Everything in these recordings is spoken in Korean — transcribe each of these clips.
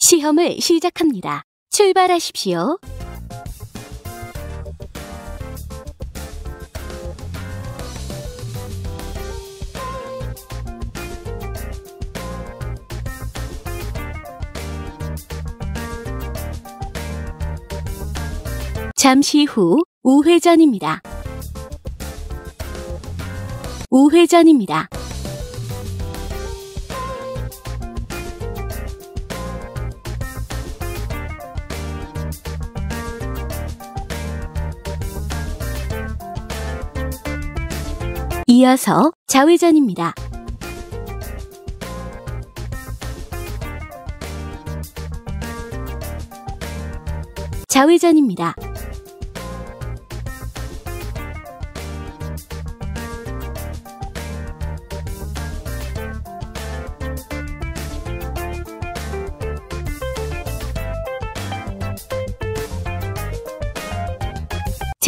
시험을 시작합니다. 출발하십시오. 잠시 후 우회전입니다. 우회전입니다. 이어서 좌회전입니다. 좌회전입니다.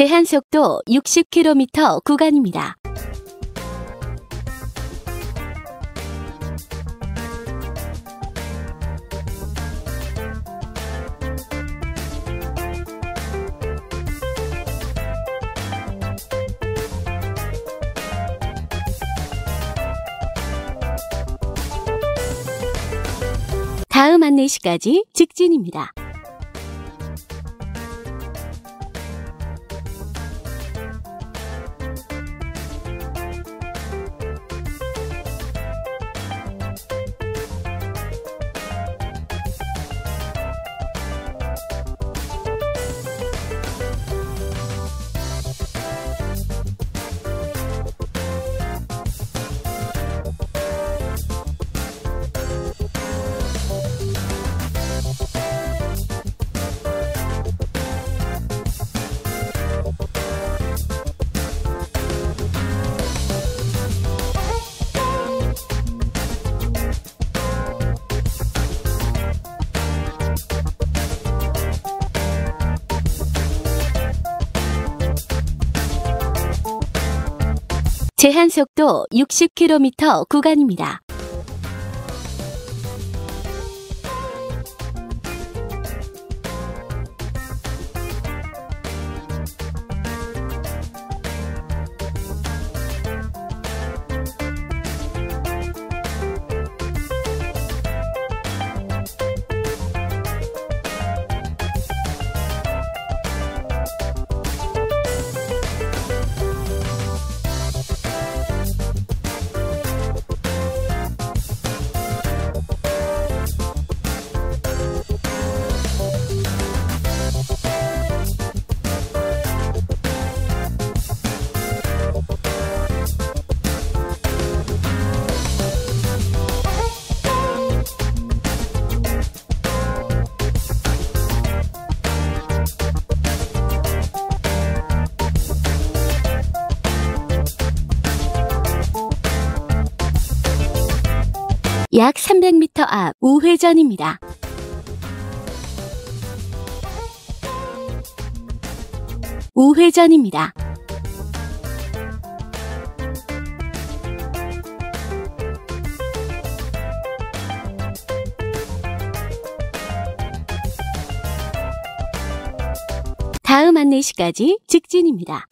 제한 속도 60km 구간입니다. 다음 안내시까지 직진입니다. 제한 속도 60km 구간입니다. 약 300m 앞 우회전입니다. 우회전입니다. 다음 안내시까지 직진입니다.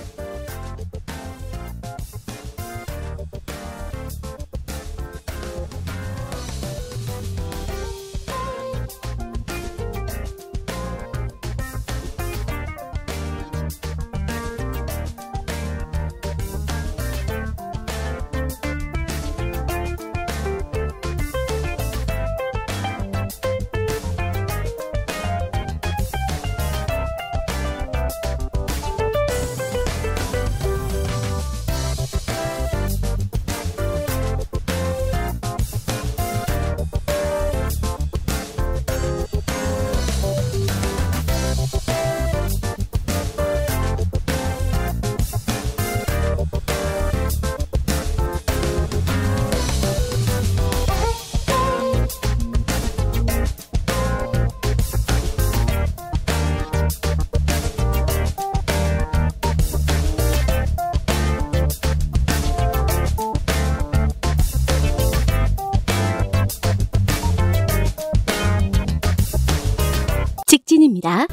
박진입니다.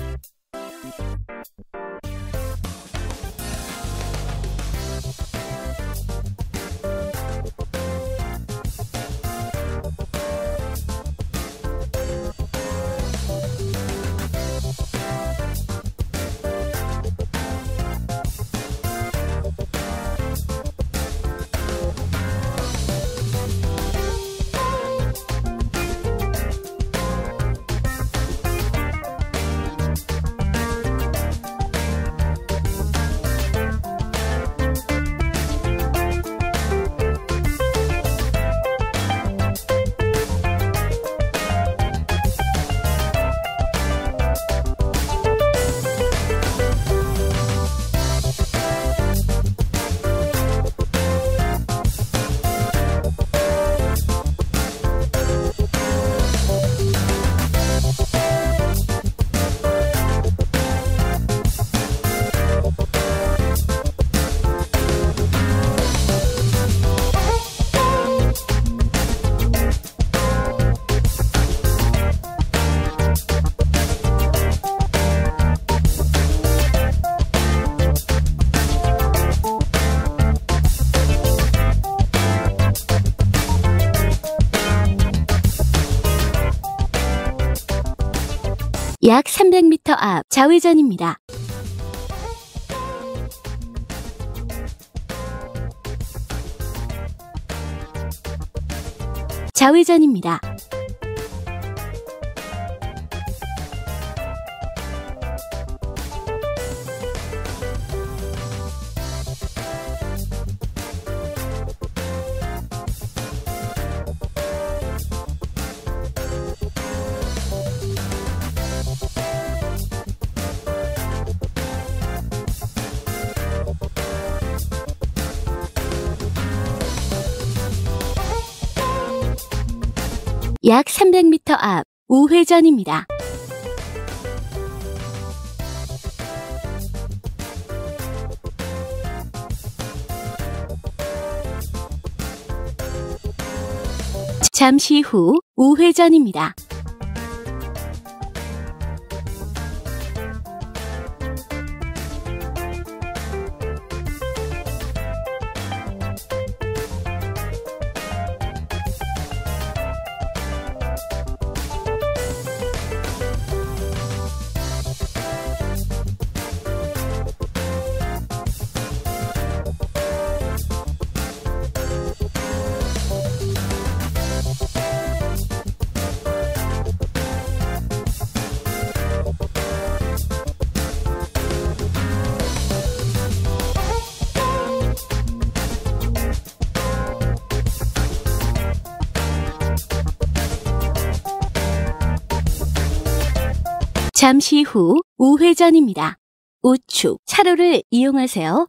약 300m 앞 좌회전입니다. 좌회전입니다. 약 300m 앞 우회전입니다. 잠시 후 우회전입니다. 잠시 후 우회전입니다. 우측 차로를 이용하세요.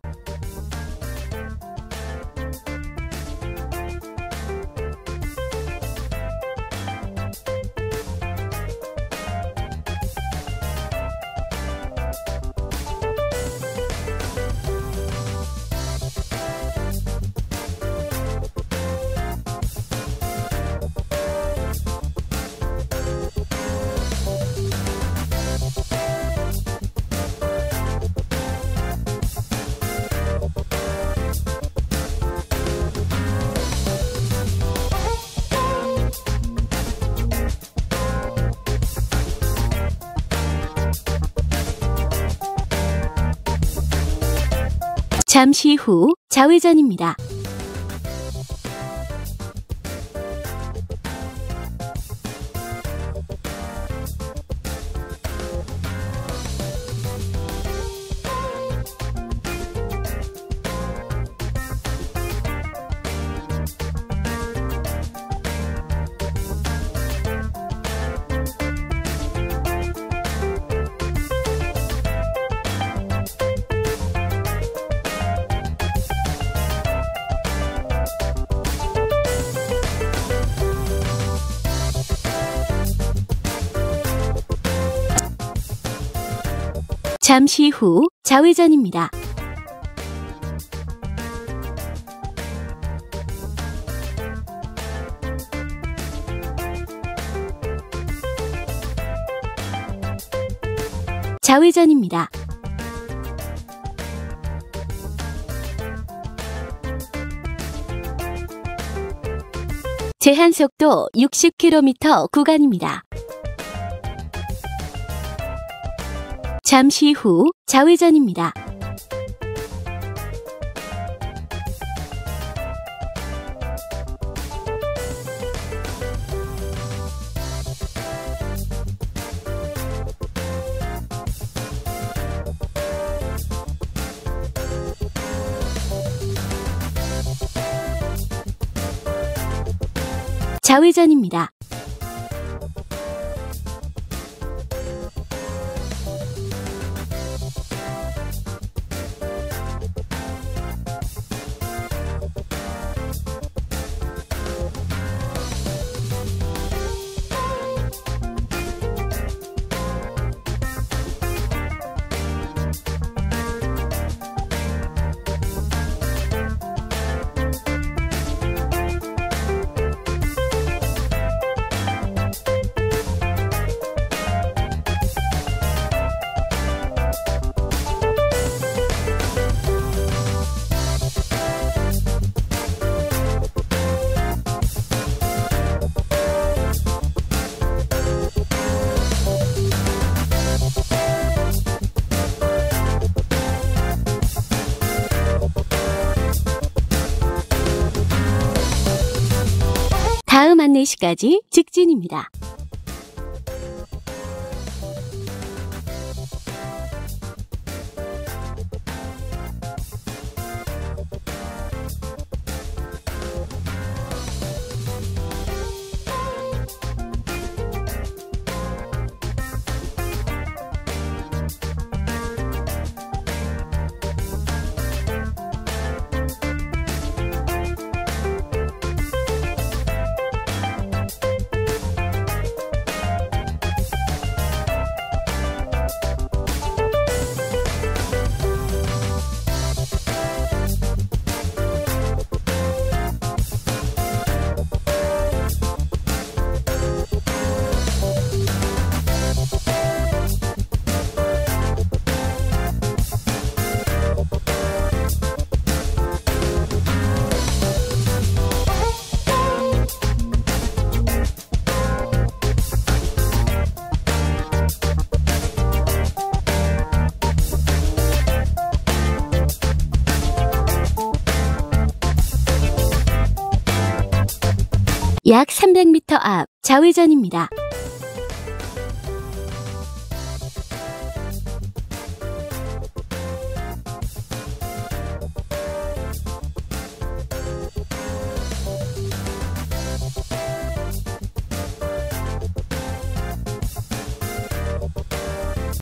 잠시 후 좌회전입니다. 잠시 후 좌회전입니다. 좌회전입니다. 제한 속도 60km 구간입니다. 잠시 후 좌회전입니다. 좌회전입니다. 다음 안내시까지 직진입니다. 약 300m 앞 좌회전입니다.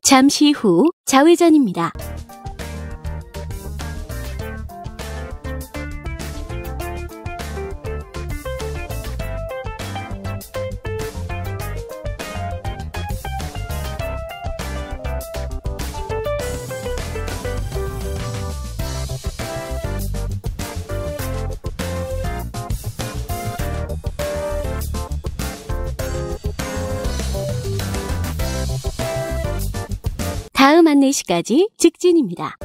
잠시 후 좌회전입니다. 다음 안내시까지 직진입니다.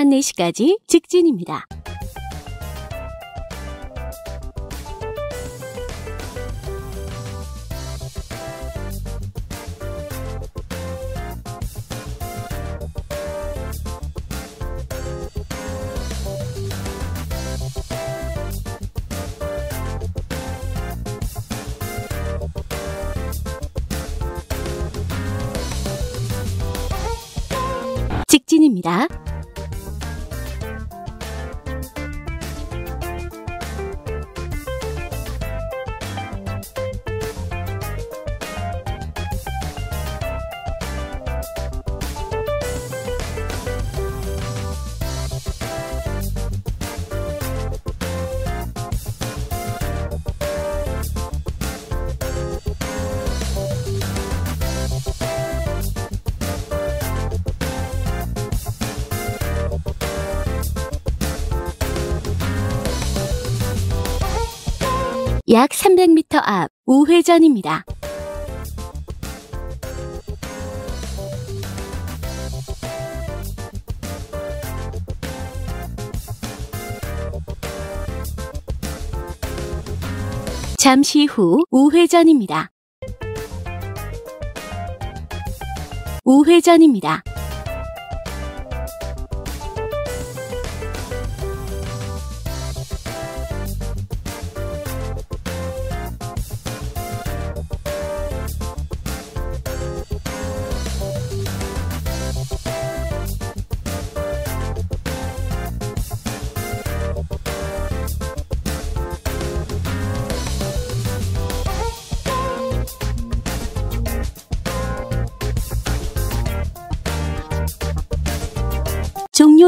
밤 4시까지 직진입니다. 직진입니다. 약 300m 앞 우회전입니다. 잠시 후 우회전입니다. 우회전입니다.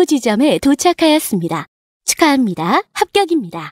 지점에 도착하였습니다. 축하합니다. 합격입니다.